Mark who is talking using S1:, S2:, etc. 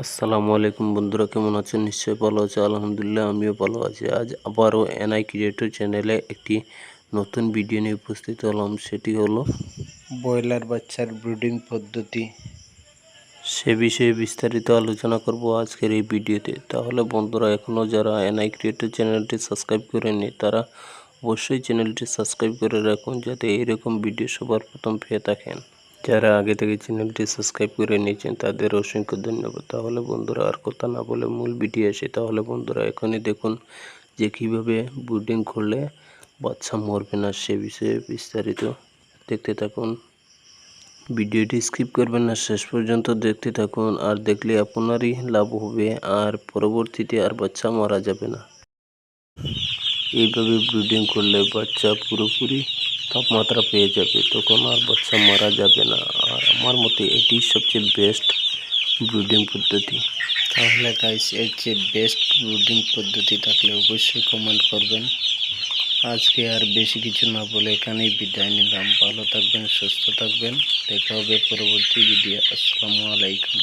S1: আসসালামু আলাইকুম বন্ধুরা কেমন আছেন? নিশ্চয়ই ভালো আছে আলহামদুলিল্লাহ আমিও ভালো আছি। আজ আবারও এনআই ক্রিয়েটর চ্যানেলে একটি নতুন ভিডিও নিয়ে উপস্থিত হলাম সেটি হলো
S2: ব্রয়লার বাচ্চার ব্রিডিং পদ্ধতি।
S1: সে বিষয়ে বিস্তারিত আলোচনা করব আজকের এই ভিডিওতে। তাহলে বন্ধুরা এখনও যারা এনআই ক্রিয়েটর চ্যানেলটি সাবস্ক্রাইব করেনি তারা অবশ্যই চ্যানেলটি সাবস্ক্রাইব করে রাখুন যাতে এরকম ভিডিও সবার প্রথম পেয়ে থাকেন। যারা আগে থেকে চ্যানেলটি সাবস্ক্রাইব করে নিয়েছেন, তাদের অসংখ্য ধন্যবাদ। তাহলে বন্ধুরা, আর কথা না বলে মূল ভিডিও আসে। তাহলে বন্ধুরা, এখনই দেখুন যে কীভাবে ব্রুডিং করলে বাচ্চা মরবে না, সে বিষয়ে বিস্তারিত দেখতে থাকুন। ভিডিওটি স্কিপ করবেন না, শেষ পর্যন্ত দেখতে থাকুন। আর দেখলে আপনারই লাভ হবে, আর পরবর্তীতে আর বাচ্চা মারা যাবে না। এইভাবে ব্রিডিং করলে বাচ্চা পুরোপুরি তাপমাত্রা পেয়ে যাবে, তখন আর বাচ্চা মারা যাবে না। আর আমার মতে এটি সবচেয়ে বেস্ট ব্রিডিং পদ্ধতি।
S2: তাহলে গাইস এর চেয়ে বেস্ট ব্রুডিং পদ্ধতি থাকলে অবশ্যই কমেন্ট করবেন। আজকে আর বেশি কিছু না বলে এখানেই বিদায় নিলাম। ভালো থাকবেন, সুস্থ থাকবেন। দেখা হবে পরবর্তী ভিডিও আসসালামু আলাইকুম।